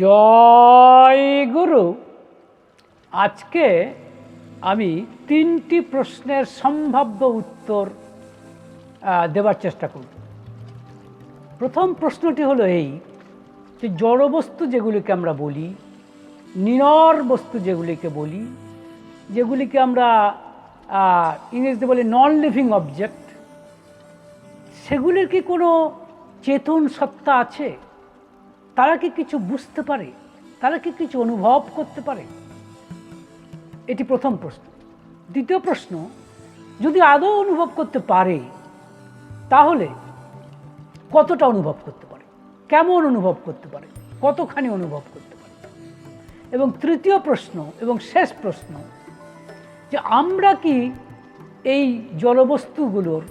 জয় গুরু। আজকে আমি তিনটি প্রশ্নের সম্ভাব্য উত্তর দেওয়ার চেষ্টা করব। প্রথম প্রশ্নটি হলো এই, যে জড়বস্তু যেগুলিকে আমরা বলি, নিরর বস্তু যেগুলিকে বলি, যেগুলিকে আমরা ইংরেজিতে বলি নন লিভিং অবজেক্ট সেগুলির কি কোনো চেতন সত্তা আছে? তারা কি কিছু বুঝতে পারে? তারা কি কিছু অনুভব করতে পারে? এটি প্রথম প্রশ্ন। দ্বিতীয় প্রশ্ন, যদি আদৌ অনুভব করতে পারে, তাহলে কতটা অনুভব করতে পারে? কেমন অনুভব করতে পারে? কতখানি অনুভব করতে পারে? এবং তৃতীয় প্রশ্ন এবং শেষ প্রশ্ন, যে আমরা কি এই জলবস্তুগুলোর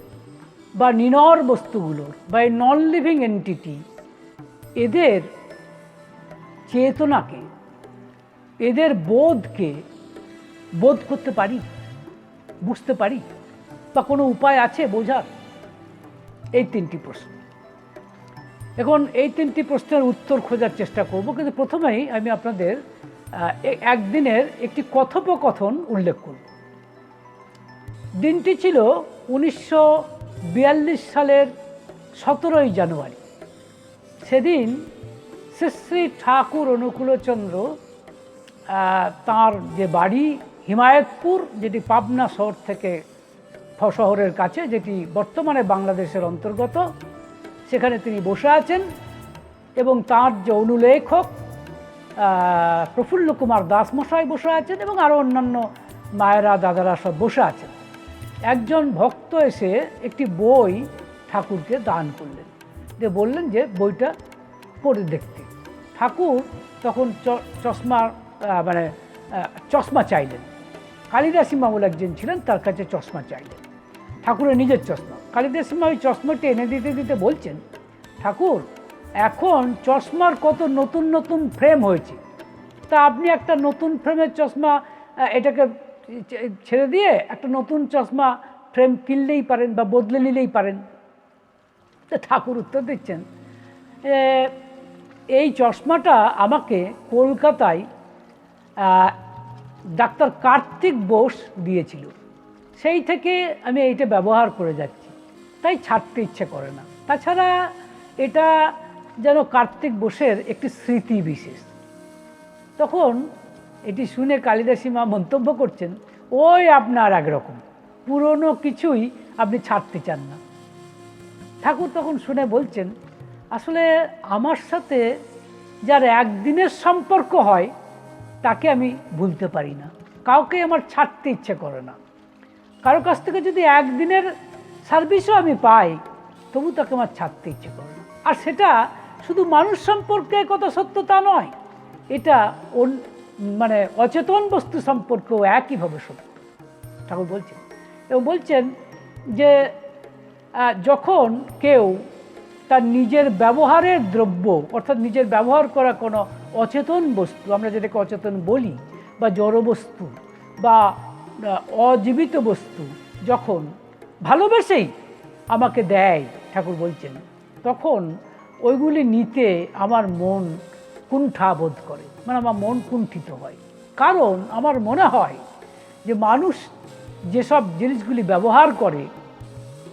বা নিনর বস্তুগুলোর বা এই নন লিভিং এন্টিটি এদের চেতনাকে, এদের বোধকে বোধ করতে পারি, বুঝতে পারি, বা কোনো উপায় আছে বোঝার? এই তিনটি প্রশ্ন। এখন এই তিনটি প্রশ্নের উত্তর খোঁজার চেষ্টা করব, কিন্তু প্রথমেই আমি আপনাদের একদিনের একটি কথোপকথন উল্লেখ করব। দিনটি ছিল উনিশশো বিয়াল্লিশ সালের সতেরোই জানুয়ারি। সেদিন শ্রী ঠাকুর অনুকূলচন্দ্র তার যে বাড়ি হিমায়তপুর, যেটি পাবনা শহর থেকে শহরের কাছে, যেটি বর্তমানে বাংলাদেশের অন্তর্গত, সেখানে তিনি বসে আছেন এবং তার যে অনুলেখক প্রফুল্ল কুমার দাস মশাই বসে আছেন এবং আরও অন্যান্য মায়েরা, দাদারা সব বসে আছেন। একজন ভক্ত এসে একটি বই ঠাকুরকে দান করলেন। যে বললেন যে বইটা পড়ে দেখতে। ঠাকুর তখন চশমা মানে চশমা চাইলেন। কালিদাসী মামুল একজন ছিলেন, তার কাছে চশমা চাইলেন। ঠাকুরের নিজের চশমা। কালিদাসী মা ওই চশমাটি এনে দিতে দিতে বলছেন, ঠাকুর, এখন চশমার কত নতুন নতুন ফ্রেম হয়েছে। তা আপনি একটা নতুন ফ্রেমের চশমা এটাকে ছেড়ে দিয়ে একটা নতুন চশমা ফ্রেম কিনলেই পারেন বা বদলে নিলেই পারেন। তা ঠাকুর উত্তর দিচ্ছেন এই চশমাটা আমাকে কলকাতায় ডাক্তার কার্তিক বোস দিয়েছিল। সেই থেকে আমি এইটা ব্যবহার করে যাচ্ছি। তাই ছাড়তে ইচ্ছে করে না। তাছাড়া এটা যেন কার্তিক বোসের একটি স্মৃতি বিশেষ। তখন এটি শুনে কালিদাসী মা মন্তব্য করছেন, ওই আপনার একরকম। পুরনো কিছুই আপনি ছাড়তে চান না। ঠাকুর তখন শুনে বলছেন আসলে আমার সাথে যার একদিনের সম্পর্ক হয়, তাকে আমি ভুলতে পারি না। কাউকে আমার ছাড়তে ইচ্ছে করে না। কারও কাছ থেকে যদি একদিনের সার্ভিসও আমি পাই, তবু তাকে আমার ছাড়তে ইচ্ছে করে না। আর সেটা শুধু মানুষ সম্পর্কে কত সত্য তা নয়, এটা মানে অচেতন বস্তু সম্পর্কেও একইভাবে সত্য ঠাকুর বলছেন। এবং বলছেন যে যখন কেউ তার নিজের ব্যবহারের দ্রব্য, অর্থাৎ নিজের ব্যবহার করা কোনো অচেতন বস্তু, আমরা যেটাকে অচেতন বলি, বা জড় বস্তু বা অজীবিত বস্তু, যখন ভালোবেসেই আমাকে দেয়, ঠাকুর বলছেন, তখন ওইগুলি নিতে আমার মন কুণ্ঠা বোধ করে মানে আমার মন কুণ্ঠিত হয়। কারণ আমার মনে হয় যে মানুষ যেসব জিনিসগুলি ব্যবহার করে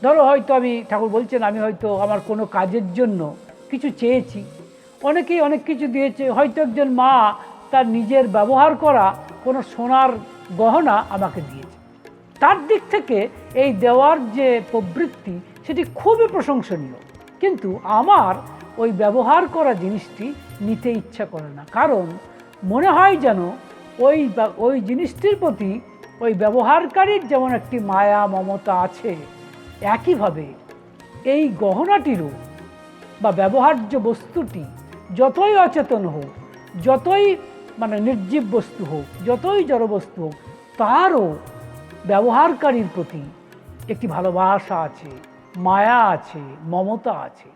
ধরো হয়তো আমি, ঠাকুর বলছেন আমি হয়তো আমার কোনো কাজের জন্য কিছু চেয়েছি। অনেকেই অনেক কিছু দিয়েছে। হয়তো একজন মা তার নিজের ব্যবহার করা কোনো সোনার গহনা আমাকে দিয়েছে। তার দিক থেকে এই দেওয়ার যে প্রবৃত্তি, সেটি খুবই প্রশংসনীয়। কিন্তু আমার ওই ব্যবহার করা জিনিসটি নিতে ইচ্ছা করে না। কারণ মনে হয় যেন ওই ওই জিনিসটির প্রতি ওই ব্যবহারকারীর যেমন একটি মায়া, মমতা আছে একইভাবে এই গহনাটিরও বা ব্যবহার্য বস্তুটি যতই অচেতন হোক, যতই মানে নির্জীব বস্তু হোক, যতই জড়বস্তু হোক, তারও ব্যবহারকারীর প্রতি একটি ভালোবাসা আছে, মায়া আছে, মমতা আছে।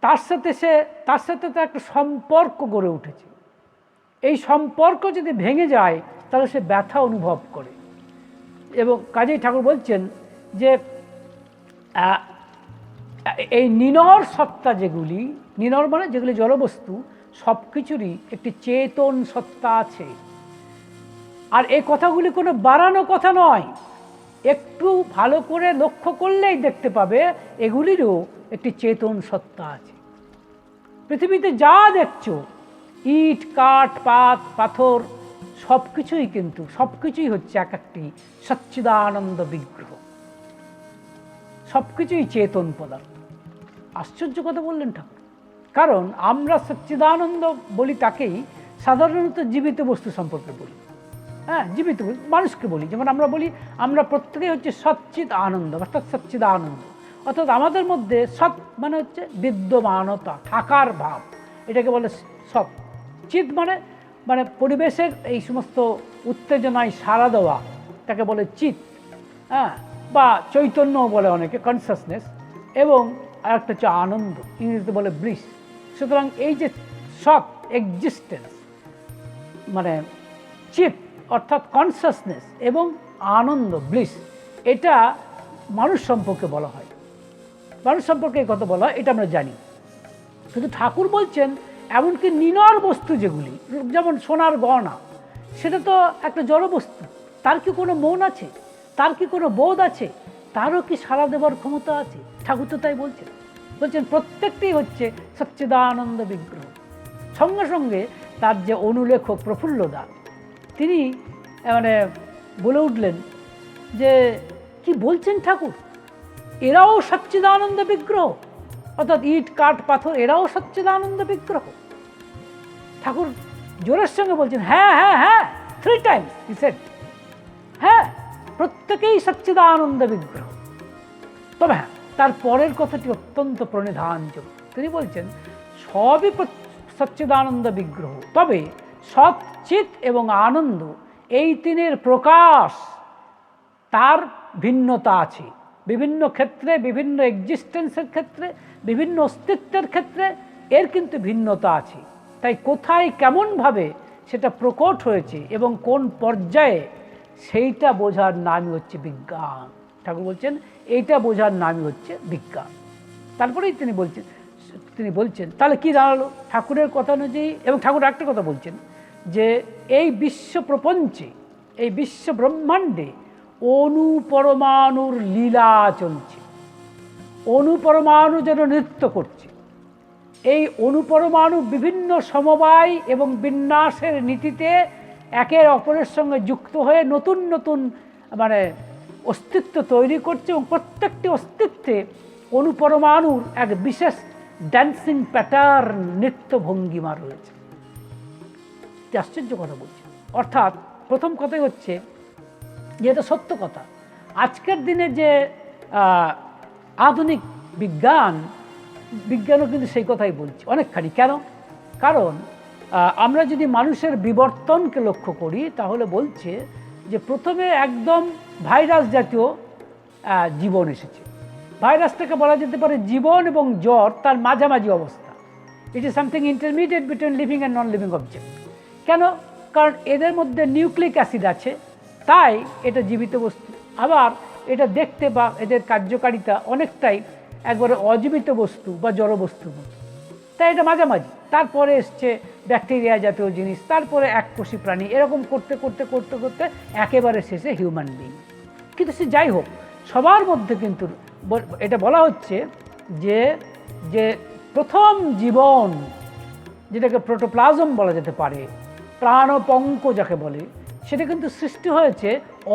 তার সাথে সে, তার সাথে তার একটা সম্পর্ক গড়ে উঠেছে। এই সম্পর্ক যদি ভেঙে যায়, তাহলে সে ব্যথা অনুভব করে। এবং কাজেই ঠাকুর বলছেন যে এই নিনর সত্তা যেগুলি, নিনর মানে যেগুলি জলবস্তু সব কিছুরই একটি চেতন সত্তা আছে। আর এই কথাগুলি কোনো বাড়ানো কথা নয়। একটু ভালো করে লক্ষ্য করলেই দেখতে পাবে এগুলিরও একটি চেতন সত্তা আছে। পৃথিবীতে যা দেখছ, ইট, কাঠ পাত পাথর সব কিছুই কিন্তু সব কিছুই হচ্ছে এক একটি সচ্চিদানন্দ বিগ্রহ। সব কিছুই চেতন পদার্থ। আশ্চর্য কথা বললেন ঠাকুর। কারণ আমরা সচ্চিদানন্দ বলি তাকেই সাধারণত জীবিত বস্তু সম্পর্কে বলি। হ্যাঁ জীবিত বস্তু, মানুষকে বলি। যেমন আমরা বলি আমরা প্রত্যেকেই হচ্ছে সচ্চিত আনন্দ অর্থাৎ সচ্চিদ আনন্দ অর্থাৎ আমাদের মধ্যে সৎ মানে হচ্ছে বিদ্যমানতা থাকার ভাব। এটাকে বলে সৎ। চিত মানে মানে পরিবেশের এই সমস্ত উত্তেজনায় সাড়া দেওয়া তাকে বলে চিত হ্যাঁ বা চৈতন্য বলে অনেকে কনসাসনেস এবং আরেকটা হচ্ছে আনন্দ, ইংরেজিতে বলে ব্লিস সুতরাং এই যে সৎ এক্সিস্টেন্স মানে চিত অর্থাৎ কনসাসনেস এবং আনন্দ ব্লিস এটা মানুষ সম্পর্কে বলা হয়। মানুষ সম্পর্কে এই কথা বলা হয়, এটা আমরা জানি। কিন্তু ঠাকুর বলছেন, এমনকি নিনর বস্তু যেগুলি, যেমন সোনার গহনা, সেটা তো একটা জড় বস্তু তার কি কোনো মন আছে? তার কি কোনো বোধ আছে? তারও কি সাড়া দেবার ক্ষমতা আছে? ঠাকুর তো তাই বলছেন। বলছেন প্রত্যেকটি হচ্ছে সচ্চিদানন্দ বিগ্রহ। সঙ্গে সঙ্গে তার যে অনুলেখক প্রফুল্লদা তিনি মানে বলে উঠলেন যে, কি বলছেন ঠাকুর? এরাও সচ্চিদানন্দ বিগ্রহ। অর্থাৎ ইট, কাঠ, পাথর, এরাও সচ্চিদানন্দ বিগ্রহ। ঠাকুর জোরের সঙ্গে বলছেন হ্যাঁ হ্যাঁ হ্যাঁ থ্রি টাইমস হ্যাঁ প্রত্যেকেই সচ্চিদানন্দ বিগ্রহ। তবে হ্যাঁ তার পরের কথাটি অত্যন্ত প্রণিধানযোগ্য। তিনি বলছেন, সবই সচ্চিদানন্দ বিগ্রহ। তবে সচ্চিত এবং আনন্দ, এই তিনের প্রকাশ তার ভিন্নতা আছে। বিভিন্ন ক্ষেত্রে, বিভিন্ন এক্সিস্টেন্সের ক্ষেত্রে, বিভিন্ন অস্তিত্বের ক্ষেত্রে এর কিন্তু ভিন্নতা আছে। তাই কোথায় কেমনভাবে সেটা প্রকট হয়েছে এবং কোন পর্যায়ে সেইটা বোঝার নামই হচ্ছে বিজ্ঞান। ঠাকুর বলছেন, এইটা বোঝার নামই হচ্ছে বিজ্ঞান। তারপরেই তিনি বলছেন তিনি বলছেন, তাহলে কি দাঁড়াল? ঠাকুরের কথা অনুযায়ী, এবং ঠাকুর একটা কথা বলছেন, যে এই বিশ্ব প্রপঞ্চে, এই বিশ্ব ব্রহ্মাণ্ডে অনুপরমাণুর লীলা চলছে। অনুপরমাণু যেন নৃত্য করছে। এই অনুপরমাণু বিভিন্ন সমবায় এবং বিন্যাসের নীতিতে একের অপরের সঙ্গে যুক্ত হয়ে নতুন নতুন মানে অস্তিত্ব তৈরি করছে এবং প্রত্যেকটি অস্তিত্বে অনুপরমাণুর এক বিশেষ ড্যান্সিং প্যাটার্ন নৃত্য ভঙ্গিমা রয়েছে আশ্চর্য কথা বলছি অর্থাৎ প্রথম কথাই হচ্ছে যে এটা সত্য কথা, আজকের দিনে যে আধুনিক বিজ্ঞান, বিজ্ঞানও কিন্তু সেই কথাই বলছে অনেকখানি। কেন? কারণ আমরা যদি মানুষের বিবর্তনকে লক্ষ্য করি, তাহলে বলছে যে প্রথমে একদম ভাইরাস জাতীয় জীবন এসেছে। ভাইরাসটাকে বলা যেতে পারে জীবন এবং জ্বর, তার মাঝামাঝি অবস্থা। It is something intermediate between living and non living object কেন? কারণ এদের মধ্যে নিউক্লিক অ্যাসিড আছে, তাই এটা জীবিত বস্তু। আবার এটা দেখতে বা এদের কার্যকারিতা অনেকটাই একবারে অজীবিত বস্তু বা জড় বস্তুর মতো। তাই এটা মাঝামাঝি। তারপরে এসছে ব্যাকটেরিয়া জাতীয় জিনিস, তারপরে এক এককোষী প্রাণী। এরকম করতে করতে করতে করতে একেবারে শেষে হিউম্যান বিং কিন্তু সে যাই হোক, সবার মধ্যে কিন্তু এটা বলা হচ্ছে যে যে প্রথম জীবন, যেটাকে প্রোটোপ্লাজম বলা যেতে পারে প্রাণপঙ্ক যাকে বলে, সেটা কিন্তু সৃষ্টি হয়েছে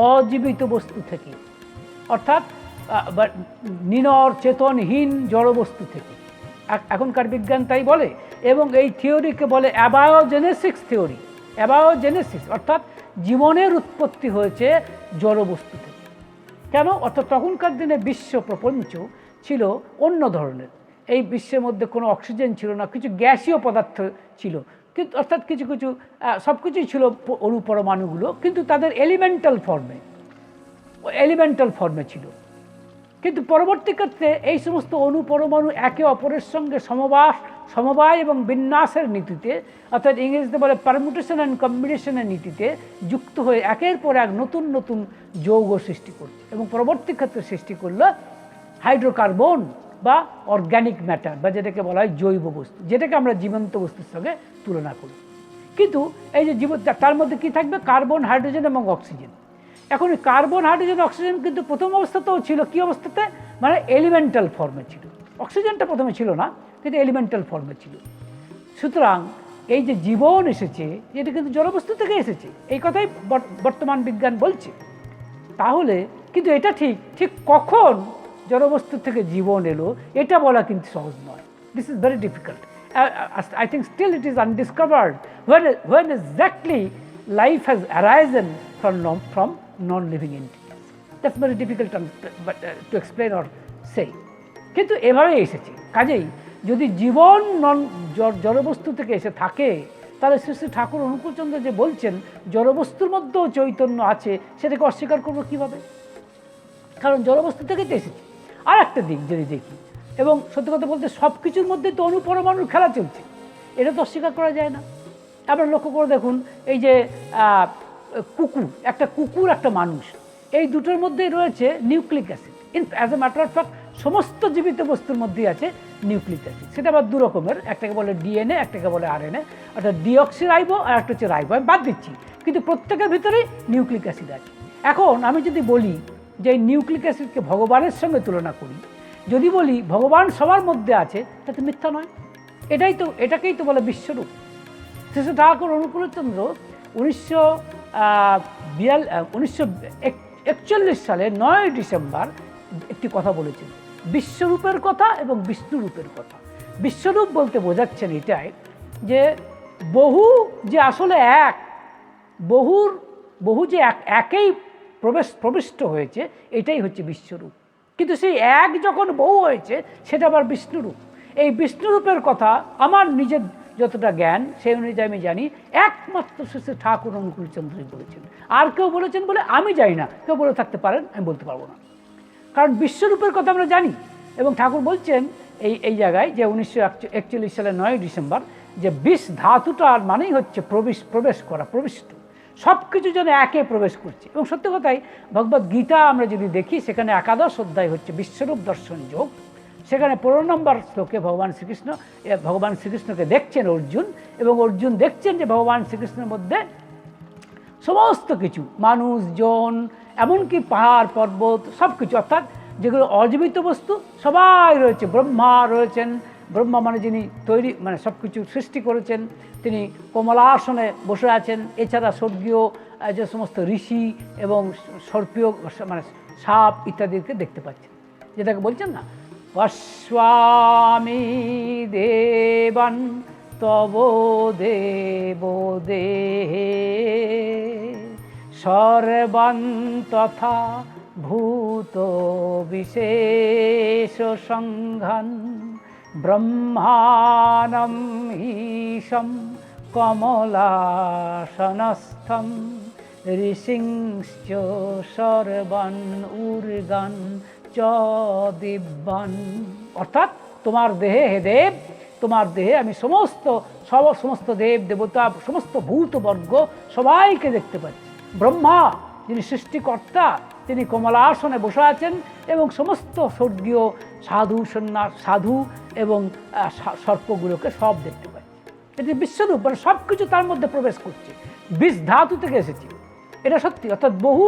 অজীবিত বস্তু থেকে। অর্থাৎ নিনর, চেতনহীন জড়বস্তু থেকে। এখনকার বিজ্ঞান তাই বলে, এবং এই থিওরিকে বলে অ্যাবায়োজেনেসিক্স থিওরি অ্যাবায়োজেনেসিস অর্থাৎ জীবনের উৎপত্তি হয়েছে জড়বস্তু থেকে কেন? অর্থাৎ তখনকার দিনে বিশ্ব প্রপঞ্চ ছিল অন্য ধরনের। এই বিশ্বের মধ্যে কোনো অক্সিজেন ছিল না, কিছু গ্যাসীয় পদার্থ ছিল। কিন্তু অর্থাৎ কিছু কিছু সব কিছুই ছিল অণুপরমাণুগুলো, কিন্তু তাদের এলিমেন্টাল ফর্মে এলিমেন্টাল ফর্মে ছিল। কিন্তু পরবর্তী ক্ষেত্রে এই সমস্ত অনুপরমাণু একে অপরের সঙ্গে সমবাস, সমবায় এবং বিন্যাসের নীতিতে, অর্থাৎ ইংরেজিতে বলে পারমুটেশন অ্যান্ড কম্বিনেশনের নীতিতে যুক্ত হয়ে একের পর এক নতুন নতুন যৌগ সৃষ্টি করছে এবং পরবর্তী ক্ষেত্রে সৃষ্টি করল হাইড্রোকার্বন বা অর্গ্যানিক ম্যাটার বা যেটাকে বলা হয় জৈব বস্তু, যেটাকে আমরা জীবন্ত বস্তুর সঙ্গে তুলনা করি। কিন্তু এই যে জীবন তার মধ্যে কি থাকবে? কার্বন হাইড্রোজেন এবং অক্সিজেন এখন কার্বন, হাইড্রোজেন, অক্সিজেন কিন্তু প্রথম অবস্থাতেও ছিল। কি অবস্থাতে? মানে এলিমেন্টাল ফর্মে ছিল। অক্সিজেনটা প্রথমে ছিল না, কিন্তু এলিমেন্টাল ফর্মে ছিল। সুতরাং এই যে জীবন এসেছে, এটা কিন্তু জলবস্তু থেকে এসেছে। এই কথাই বর- বর্তমান বিজ্ঞান বলছে। তাহলে কিন্তু এটা ঠিক ঠিক কখন জড়বস্তু থেকে জীবন এলো, এটা বলা কিন্তু সহজ নয়। This is very difficult I think still it is undiscovered when when exactly life has arisen from from non-living entities that's very difficult to, but, uh, to explain or say. কিন্তু এভাবেই এসেছে। কাজেই যদি জীবন নন জড়বস্তু থেকে এসে থাকে তাহলে শ্রী শ্রী ঠাকুর অনুকূলচন্দ্র যে বলছেন জড়বস্তুর মধ্যেও চৈতন্য আছে সেটাকে অস্বীকার করব কীভাবে? কারণ জড়বস্তু থেকেই তো এসেছে। আর একটা দিক যদি দেখি এবং সত্যি কথা বলতে সব কিছুর মধ্যে তো অনুপরমাণুর খেলা চলছে। এটা তো অস্বীকার করা যায় না। আপনারা লক্ষ্য করে দেখুন এই যে কুকুর, একটা কুকুর, একটা মানুষ। এই দুটোর মধ্যেই রয়েছে nucleic acid. In as a matter of fact সমস্ত জীবিত বস্তুর মধ্যেই আছে নিউক্লিক অ্যাসিড। সেটা আবার দু রকমের। একটাকে বলে ডিএনএ, একটাকে বলে আরএনএ। অর্থাৎ ডিঅক্সি রাইবো আর একটা হচ্ছে রাইবো আমি বাদ দিচ্ছি। কিন্তু প্রত্যেকের ভিতরেই নিউক্লিক অ্যাসিড আছে। এখন আমি যদি বলি যে এই নিউক্লিক অ্যাসিডকে ভগবানের সঙ্গে তুলনা করি, যদি বলি ভগবান সবার মধ্যে আছে, তাতে মিথ্যা নয়। এটাই তো, এটাকেই তো বলে বিশ্বরূপ। শ্রী ঠাকুর, অনুকূলচন্দ্র উনিশশো বিয়াল উনিশশো একচল্লিশ সালে নয় ডিসেম্বর একটি কথা বলেছেন। বিশ্বরূপের কথা এবং বিষ্ণুরূপের কথা। বিশ্বরূপ বলতে বোঝাচ্ছেন এটাই যে বহু যে আসলে এক, বহুর, বহু যে এক একেই প্রবেশ প্রবিষ্ট হয়েছে, এটাই হচ্ছে বিশ্বরূপ। কিন্তু সেই এক যখন বহু হয়েছে, সেটা আবার বিষ্ণুরূপ। এই বিষ্ণুরূপের কথা আমার নিজের যতটা জ্ঞান, সেই অনুযায়ী আমি জানি, একমাত্র শ্রী ঠাকুর অনুকূলচন্দ্রই বলেছেন। আর কেউ বলেছেন বলে আমি জানি না, কেউ বলে থাকতে পারেন, আমি বলতে পারব না। কারণ বিশ্বরূপের কথা আমরা জানি, এবং ঠাকুর বলছেন এই এই জায়গায় যে উনিশশো একচল্লিশ সালের নয় ডিসেম্বর, যে বিষ ধাতুটার মানেই হচ্ছে প্রবেশ প্রবেশ করা, প্রবিষ্ট। সব কিছু যেন একে প্রবেশ করছে। এবং সত্যি কথাই, ভগবদ গীতা আমরা যদি দেখি, সেখানে একাদশ অধ্যায় হচ্ছে বিশ্বরূপ দর্শন যোগ। সেখানে পনেরো নম্বর শ্লোকে ভগবান শ্রীকৃষ্ণ ভগবান শ্রীকৃষ্ণকে দেখছেন অর্জুন, এবং অর্জুন দেখছেন যে ভগবান শ্রীকৃষ্ণের মধ্যে সমস্ত কিছু, মানুষজন, এমনকি পাহাড়, পর্বত সব কিছু অর্থাৎ যেগুলো অজীবিত বস্তু, সবাই রয়েছে। ব্রহ্মা রয়েছেন, ব্রহ্মা মানে যিনি তৈরি মানে সব কিছু সৃষ্টি করেছেন, তিনি কমলাসনে বসে আছেন, এছাড়া স্বর্গীয় যে সমস্ত ঋষি এবং সর্পীয় মানে সাপ ইত্যাদিকে দেখতে পাচ্ছেন। যেটাকে বলছেন না পশ্বামি দেবান, তব দেব দেহে। সর্বান তথা ভূত বিশেষ সংঘান, ব্রহ্মাণম ঈশম কমলাসনস্থম, ঋষিংশ্চ সর্বান উর্গান চ দিব্যান অর্থাৎ তোমার দেহে হে দেব, তোমার দেহে আমি সমস্ত সব, সমস্ত দেব, দেবতা, সমস্ত ভূতবর্গ সবাইকে দেখতে পাচ্ছি। ব্রহ্মা, যিনি সৃষ্টিকর্তা, তিনি কমলা আসনে বসে আছেন এবং সমস্ত স্বর্গীয় সাধু, সন্ন্যাস, সাধু এবং সর্পগুলোকে সব দেখতে পাচ্ছি। এটি বিশ্বরূপ মানে সব কিছু তার মধ্যে প্রবেশ করছে। বিষ ধাতু থেকে এসেছে। এটা সত্যি, অর্থাৎ বহু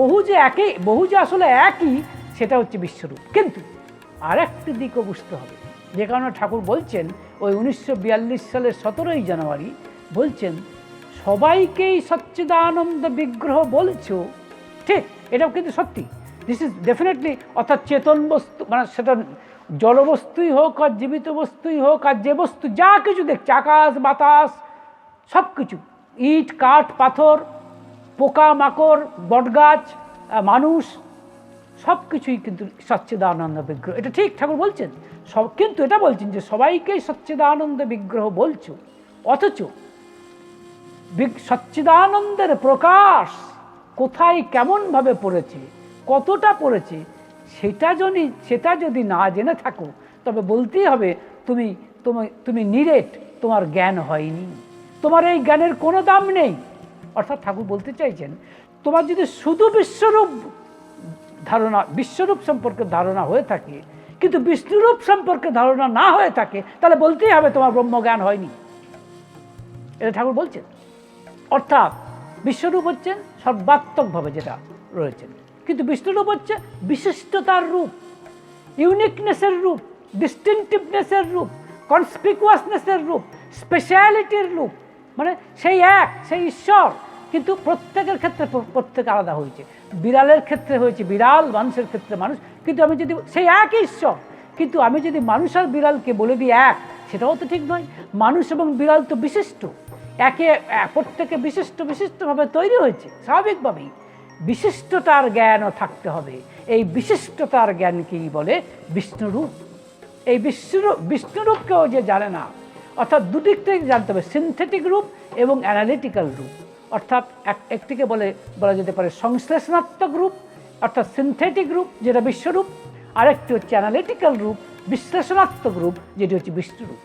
বহু যে একই বহু যে আসলে একই সেটা হচ্ছে বিশ্বরূপ। কিন্তু আরেকটি দিকও বুঝতে হবে। যে কারণে ঠাকুর বলছেন, ওই উনিশশো বিয়াল্লিশ সালের সতেরোই জানুয়ারি বলছেন, সবাইকেই সচ্চিদানন্দ বিগ্রহ বলছো? ঠিক, এটাও কিন্তু সত্যি। দিস ইজ ডেফিনেটলি অর্থাৎ চেতন বস্তু মানে সেটা জলবস্তুই হোক আর জীবিত বস্তুই হোক আর যে বস্তু যা কিছু দেখছে, আকাশ, বাতাস, সব কিছু। ইট, কাঠ, পাথর, পোকা, মাকড়, বটগাছ মানুষ সব কিছুই কিন্তু সচ্চিদানন্দ বিগ্রহ। এটা ঠিক ঠাকুর বলছেন। সব কিন্তু এটা বলছেন যে সবাইকেই সচ্চিদানন্দ বিগ্রহ বলছো। অথচ সচ্চিদানন্দের প্রকাশ কোথায় কেমনভাবে পড়েছে, কতটা পড়েছে, সেটা যদি সেটা যদি না জেনে থাকো, তবে বলতেই হবে তুমি তুমি তুমি নিরেট, তোমার জ্ঞান হয়নি। তোমার এই জ্ঞানের কোনো দাম নেই। অর্থাৎ ঠাকুর বলতে চাইছেন, তোমার যদি শুধু বিশ্বরূপ ধারণা, বিশ্বরূপ সম্পর্কে ধারণা হয়ে থাকে। কিন্তু বিষ্ণুরূপ সম্পর্কে ধারণা না হয়ে থাকে, তাহলে বলতেই হবে তোমার ব্রহ্মজ্ঞান হয়নি। এটা ঠাকুর বলছেন। অর্থাৎ বিশ্বরূপ হচ্ছেন সর্বাত্মকভাবে যেটা রয়েছেন কিন্তু বিষ্ণুরূপ হচ্ছে বিশিষ্টতার রূপ ইউনিকনেসের রূপ ডিস্টিংটিভনেসের রূপ কনসপিকুয়াসনেসের রূপ স্পেশালিটির রূপ। মানে সেই এক, সেই ঈশ্বর কিন্তু প্রত্যেকের ক্ষেত্রে প্রত্যেক আলাদা হয়েছে। বিড়ালের ক্ষেত্রে হয়েছে, বিড়াল, মানুষের ক্ষেত্রে মানুষ। কিন্তু আমি যদি, সেই একই ঈশ্বর। কিন্তু আমি যদি মানুষ আর বিড়ালকে বলে দিই এক, সেটাও তো ঠিক নয়। মানুষ এবং বিড়াল তো বিশিষ্ট। একে প্রত্যেকে বিশিষ্ট, বিশিষ্টভাবে তৈরি হয়েছে, স্বাভাবিকভাবেই। বিশিষ্টতার জ্ঞানও থাকতে হবে। এই বিশিষ্টতার জ্ঞানকেই বলে? বিষ্ণুরূপ। এই বিষ্ণুরূপ বিষ্ণুরূপকেও যে জানে না, অর্থাৎ দুদিক থেকে জানতে হবে সিনথেটিক রূপ এবং অ্যানালিটিক্যাল রূপ। অর্থাৎ এক, একটিকে বলে, বলা যেতে পারে সংশ্লেষণাত্মক রূপ, অর্থাৎ সিনথেটিক রূপ, যেটা বিশ্বরূপ। আরেকটি হচ্ছে অ্যানালিটিক্যাল রূপ, বিশ্লেষণাত্মক রূপ, যেটি হচ্ছে বিষ্ণুরূপ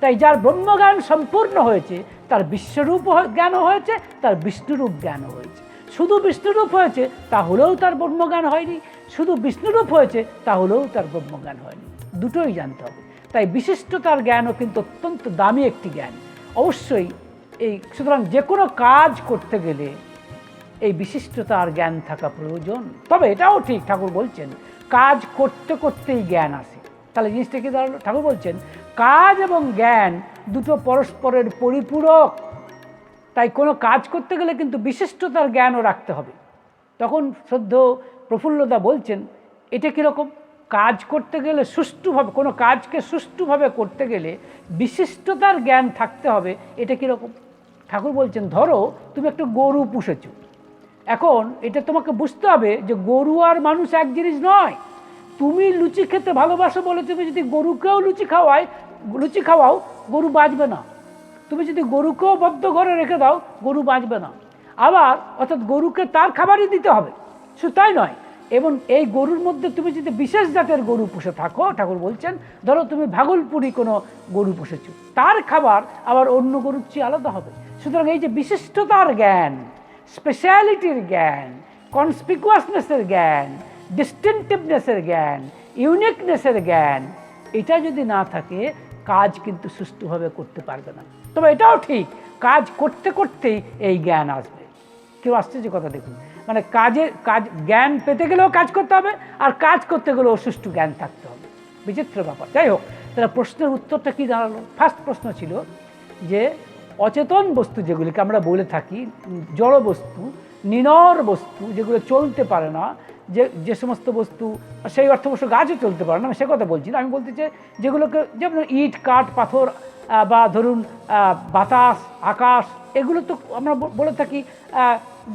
তাই যার ব্রহ্মজ্ঞান সম্পূর্ণ হয়েছে, তার বিশ্বরূপ জ্ঞানও হয়েছে, তার বিষ্ণুরূপ জ্ঞানও হয়েছে। শুধু বিষ্ণুরূপ হয়েছে তাহলেও তার ব্রহ্মজ্ঞান হয়নি। শুধু বিষ্ণুরূপ হয়েছে তাহলেও তার ব্রহ্মজ্ঞান হয়নি। দুটোই জানতে হবে। তাই বিশিষ্টতার জ্ঞানও কিন্তু অত্যন্ত দামি একটি জ্ঞান। অবশ্যই এই, সুতরাং যে কোনো কাজ করতে গেলে এই বিশিষ্টতার জ্ঞান থাকা প্রয়োজন। তবে এটাও ঠিক ঠাকুর বলছেন, কাজ করতে করতেই জ্ঞান আসে। তাহলে জিনিসটা কি দাঁড়াল? ঠাকুর বলছেন, কাজ এবং জ্ঞান দুটো পরস্পরের পরিপূরক। তাই কোনো কাজ করতে গেলে কিন্তু বিশিষ্টতার জ্ঞানও রাখতে হবে। তখন শ্রদ্ধ প্রফুল্লদা বলছেন, এটা কীরকম কাজ করতে গেলে সুষ্ঠুভাবে, কোনো কাজকে সুষ্ঠুভাবে করতে গেলে বিশিষ্টতার জ্ঞান থাকতে হবে, এটা কীরকম ঠাকুর বলছেন, ধরো তুমি একটা গরু পুষেছো। এখন এটা তোমাকে বুঝতে হবে যে গরু আর মানুষ এক জিনিস নয়। তুমি লুচি খেতে ভালোবাসো বলে তুমি যদি গরুকেও লুচি খাওয়াই লুচি খাওয়াও, গরু বাঁচবে না। তুমি যদি গরুকেও বদ্ধ ঘরে রেখে দাও, গরু বাঁচবে না। আবার অর্থাৎ গরুকে তার খাবারই দিতে হবে। শুধু তাই নয়, এবং এই গরুর মধ্যে তুমি যদি বিশেষ জাতের গরু পুষে থাকো, ঠাকুর বলছেন, ধরো তুমি ভাগলপুরি কোনো গরু পুষেছো। তার খাবার আবার অন্য গরুর চেয়ে আলাদা হবে। সুতরাং এই যে বিশিষ্টতার জ্ঞান স্পেশালিটির জ্ঞান কনসপিকুয়াসনেসের জ্ঞান ডিস্টিংটিভনেসের জ্ঞান ইউনিকনেসের জ্ঞান, এটা যদি না থাকে, কাজ কিন্তু সুষ্ঠুভাবে করতে পারবে না। তবে এটাও ঠিক, কাজ করতে করতেই এই জ্ঞান আসবে। কেউ আশ্চর্য কথা দেখুন মানে কাজে, কাজ, জ্ঞান পেতে গেলেও কাজ করতে হবে, আর কাজ করতে গেলেও সুষ্ঠু জ্ঞান থাকতে হবে। বিচিত্র ব্যাপার। যাই হোক, তাহলে প্রশ্নের উত্তরটা কী দাঁড়াল? ফার্স্ট প্রশ্ন ছিল যে অচেতন বস্তু যেগুলিকে আমরা বলে থাকি, জড় বস্তু, নিনর বস্তু যেগুলো চলতে পারে না, যে যে সমস্ত বস্তু, সেই অর্থ অবশ্য গাছও চলতে পারে না, আমি সে কথা বলছি না, আমি বলতে চাই যেগুলোকে, যেমন ইট, কাঠ, পাথর বা ধরুন বাতাস, আকাশ, এগুলো তো আমরা বলে থাকি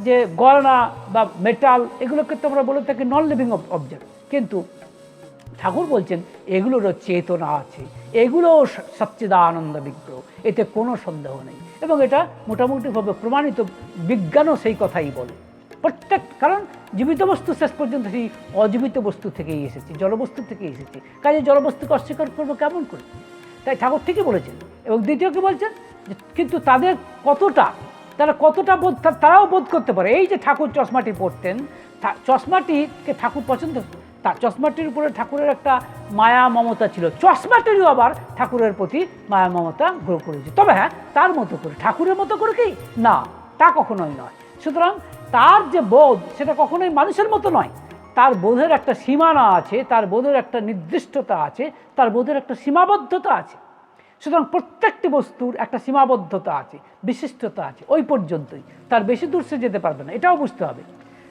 যে গয়না বা মেটাল, এগুলোকে তো আমরা বলে থাকি নন লিভিং অবজেক্ট কিন্তু ঠাকুর বলছেন, এগুলোরও চেতনা আছে। এগুলোও সচ্চিদানন্দ বিগ্রহ। এতে কোনো সন্দেহ নেই। এবং এটা মোটামুটিভাবে প্রমাণিত, বিজ্ঞানও সেই কথাই বলে। প্রত্যেক, কারণ জীবিত বস্তু শেষ পর্যন্ত সেই অজীবিত বস্তু থেকেই এসেছে, জড়বস্তু থেকেই এসেছে। কাজে জলবস্তুকে অস্বীকার করব কেমন করে? তাই ঠাকুর ঠিকই বলেছেন। এবং দ্বিতীয় কি বলছেন? কিন্তু তাদের কতটা, তারা কতটা বোধ, তারাও বোধ করতে পারে। এই যে ঠাকুর চশমাটি পরতেন, ঠা- চশমাটিকে ঠাকুর পছন্দ তা চশমাটির উপরে ঠাকুরের একটা মায়া মমতা ছিল। চশমাটিরও আবার ঠাকুরের প্রতি মায়া মমতা গ্রো করেছে। তবে হ্যাঁ তার মতো করে, ঠাকুরের মতো করে কি? না, তা কখনোই নয়। সুতরাং তার যে বোধ, সেটা কখনোই মানুষের মতো নয়। তার বোধের একটা সীমানা আছে, তার বোধের একটা নির্দিষ্টতা আছে, তার বোধের একটা সীমাবদ্ধতা আছে। সুতরাং প্রত্যেকটি বস্তুর একটা সীমাবদ্ধতা আছে, বিশিষ্টতা আছে, ওই পর্যন্তই। তার বেশি দূর সে যেতে পারবে না, এটাও বুঝতে হবে।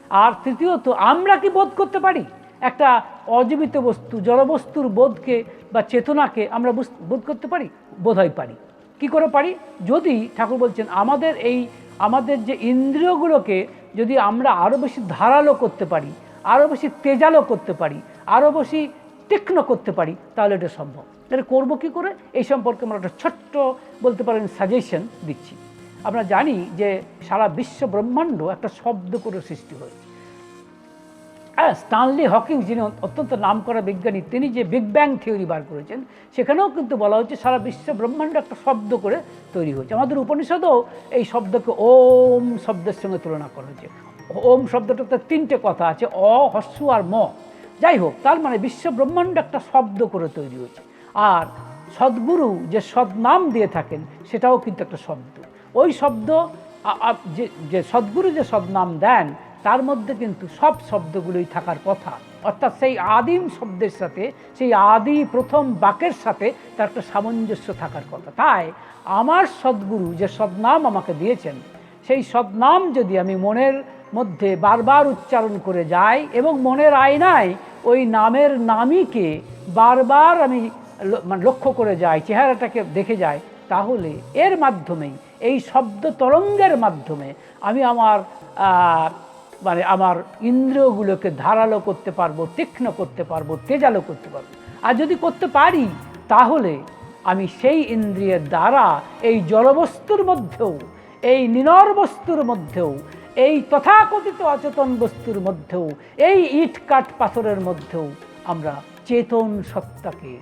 আর তৃতীয়ত, আমরা কি বোধ করতে পারি? একটা অজীবিত বস্তু, জড়বস্তুর বোধকে বা চেতনাকে আমরা বোধ করতে পারি, বোধহয় পারি। কি করে পারি? যদি ঠাকুর বলছেন, আমাদের এই, আমাদের যে ইন্দ্রিয়গুলোকে যদি আমরা আরও বেশি ধারালো করতে পারি আরও বেশি তেজালো করতে পারি আরও বেশি তীক্ষ্ণ করতে পারি, তাহলে এটা সম্ভব। এটা করব কী করে? এই সম্পর্কে আমরা একটা ছোট্ট বলতে পারেন সাজেশন দিচ্ছি। আমরা জানি যে সারা বিশ্ব ব্রহ্মাণ্ড একটা শব্দ করে সৃষ্টি হয়েছে। হ্যাঁ স্টানলি হকিং যিনি অত্যন্ত নামকরা বিজ্ঞানী, তিনি যে বিগ ব্যাং থিওরি বার করেছেন, সেখানেও কিন্তু বলা হচ্ছে সারা বিশ্ব ব্রহ্মাণ্ড একটা শব্দ করে তৈরি হয়েছে। আমাদের উপনিষদেও এই শব্দকে ওম শব্দের সঙ্গে তুলনা করা হয়েছে ওম শব্দটাতে তিনটে কথা আছে, অ, হস্য আর ম। যাই হোক, তার মানে বিশ্ব ব্রহ্মাণ্ড একটা শব্দ করে তৈরি হয়েছে। আর সদ্গুরু যে সদ্নাম দিয়ে থাকেন, সেটাও কিন্তু একটা শব্দ। ওই শব্দ যে সদ্গুরু যে সদ্নাম দেন তার মধ্যে কিন্তু সব শব্দগুলোই থাকার কথা। অর্থাৎ সেই আদিম শব্দের সাথে, সেই আদি প্রথম বাকের সাথে তার একটা সামঞ্জস্য থাকার কথা। তাই আমার সদ্গুরু যে সদনাম আমাকে দিয়েছেন, সেই সদনাম যদি আমি মনের মধ্যে বারবার উচ্চারণ করে যাই এবং মনের আয়নায় ওই নামের নামীকে বারবার আমি মানে লক্ষ্য করে যাই, চেহারাটাকে দেখে যাই, তাহলে এর মাধ্যমেই, এই শব্দ তরঙ্গের মাধ্যমে আমি আমার মানে আমার ইন্দ্রিয়গুলোকে ধারালো করতে পারব, তীক্ষ্ণ করতে পারব, তেজালো করতে পারব। আর যদি করতে পারি, তাহলে আমি সেই ইন্দ্রিয়ের দ্বারা এই জলবস্তুর মধ্যেও, এই নিনর বস্তুর মধ্যেও, এই তথাকথিত অচেতন বস্তুর মধ্যেও, এই ইট কাঠ পাথরের মধ্যেও আমরা চেতন সত্তাকে,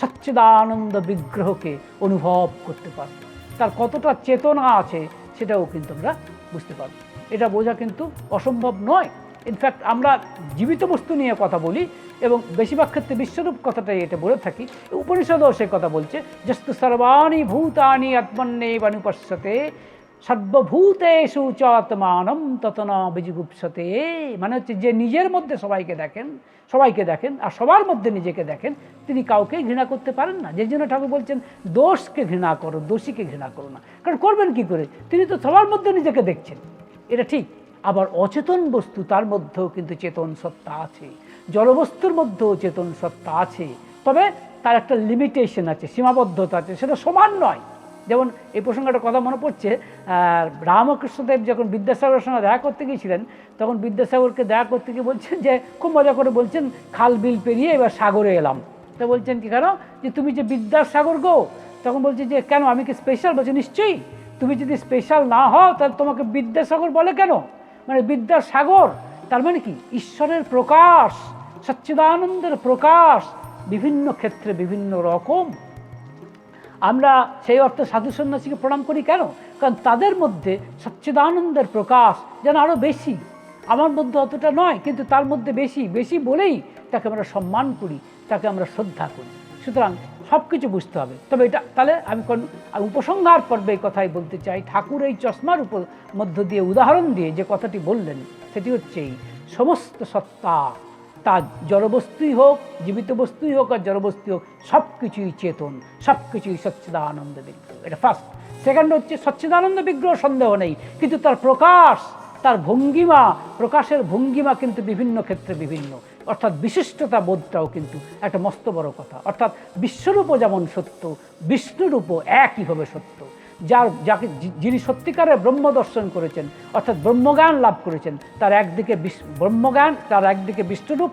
সচ্চিদানন্দ বিগ্রহকে অনুভব করতে পারব। তার কতটা চেতনা আছে, সেটাও কিন্তু আমরা বুঝতে পারব। এটা বোঝা কিন্তু অসম্ভব নয়। ইনফ্যাক্ট আমরা জীবিত বস্তু নিয়ে কথা বলি এবং বেশিরভাগ ক্ষেত্রে বিশ্বরূপ কথাটাই এটা বলে থাকি। উপনিষদও সে কথা বলছে, যস্তু সর্বাণি ভূতানি আত্মন্নে বানুপশ্যতে সর্বভূতেষু চ আত্মানম ততন বিজিগুপ্সতে। মানে হচ্ছে যে নিজের মধ্যে সবাইকে দেখেন সবাইকে দেখেন আর সবার মধ্যে নিজেকে দেখেন, তিনি কাউকে ঘৃণা করতে পারেন না। যে জন্য ঠাকুর বলছেন, দোষকে ঘৃণা করো, দোষীকে ঘৃণা করো না। কারণ করবেন কি করে? তিনি তো সবার মধ্যে নিজেকে দেখছেন। এটা ঠিক। আবার অচেতন বস্তু, তার মধ্যেও কিন্তু চেতন সত্তা আছে। জড়বস্তুর মধ্যেও চেতন সত্তা আছে। তবে তার একটা লিমিটেশন আছে, সীমাবদ্ধতা আছে, সেটা সমান নয়। যেমন এই প্রসঙ্গটা কথা মনে পড়ছে রামকৃষ্ণদেব যখন বিদ্যাসাগরের সঙ্গে দেখা করতে গিয়েছিলেন, তখন বিদ্যাসাগরকে দেখা করতে গিয়ে বলছেন যে, খুব মজা করে বলছেন, খাল বিল পেরিয়ে এবার সাগরে এলাম। তো বলছেন কি কেন? যে, তুমি যে বিদ্যাসাগর গো? তখন বলছে যে, কেন? আমি কি স্পেশাল বলছে? নিশ্চয়ই। তুমি যদি স্পেশাল না হও, তাহলে তোমাকে বিদ্যাসাগর বলে কেন? মানে বিদ্যাসাগর, তার মানে কি? ঈশ্বরের প্রকাশ, সচ্চিদানন্দের প্রকাশ, বিভিন্ন ক্ষেত্রে বিভিন্ন রকম। আমরা সেই অর্থে সাধু সন্ন্যাসীকে প্রণাম করি কেন? কারণ তাদের মধ্যে সচ্চিদানন্দের প্রকাশ যেন আরও বেশি। আমার মধ্যে অতটা নয়, কিন্তু তার মধ্যে বেশি বেশি বলেই তাকে আমরা সম্মান করি, তাকে আমরা শ্রদ্ধা করি। সুতরাং সব কিছু বুঝতে হবে। তবে এটা, তাহলে আমি উপসংহার পর্বে এই কথাই বলতে চাই। ঠাকুর এই চশমার উপর মধ্য দিয়ে উদাহরণ দিয়ে যে কথাটি বললেন, সেটি হচ্ছে এই, সমস্ত সত্তা তা জড়বস্তুই হোক, জীবিত বস্তুই হোক আর জড়বস্তু হোক সব কিছুই চেতন সব কিছুই সচ্চিদানন্দ বিগ্রহ। এটা ফার্স্ট সেকেন্ড হচ্ছে, সচ্চিদানন্দ বিগ্রহ সন্দেহ নেই, কিন্তু তার প্রকাশ, তার ভঙ্গিমা, প্রকাশের ভঙ্গিমা কিন্তু বিভিন্ন ক্ষেত্রে বিভিন্ন। অর্থাৎ বিশিষ্টতা বোধটাও কিন্তু একটা মস্ত বড় কথা। অর্থাৎ বিশ্বরূপও যেমন সত্য, বিষ্ণুরূপও একইভাবে সত্য। যার, যাকে যিনি সত্যিকারে ব্রহ্ম দর্শন করেছেন, অর্থাৎ ব্রহ্মজ্ঞান লাভ করেছেন, তার একদিকে ব্রহ্মজ্ঞান, তার একদিকে বিষ্ণুরূপ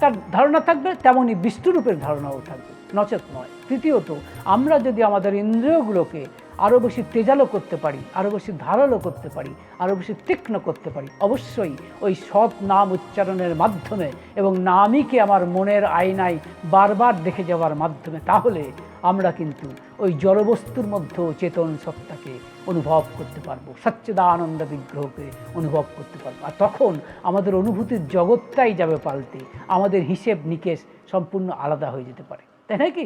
তার ধারণা থাকবে তেমনই বিষ্ণুরূপের ধারণাও থাকবে। নচেত নয়। তৃতীয়ত, আমরা যদি আমাদের ইন্দ্রিয়গুলোকে আরও বেশি তেজালো করতে পারি আরও বেশি ধারালো করতে পারি আরও বেশি তীক্ষ্ণ করতে পারি। অবশ্যই ওই সৎ নাম উচ্চারণের মাধ্যমে এবং নামীকে আমার মনের আয়নায় বারবার দেখে যাওয়ার মাধ্যমে তাহলে আমরা কিন্তু ওই জড়বস্তুর মধ্যেও চেতন সত্তাকে অনুভব করতে পারব, সচ্চিদানন্দ বিগ্রহকে অনুভব করতে পারব। আর তখন আমাদের অনুভূতির জগৎটাই যাবে পাল্টে, আমাদের হিসেব নিকেশ সম্পূর্ণ আলাদা হয়ে যেতে পারে। তাই নাকি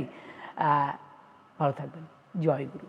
ভালো থাকবেন। জয় গুরু।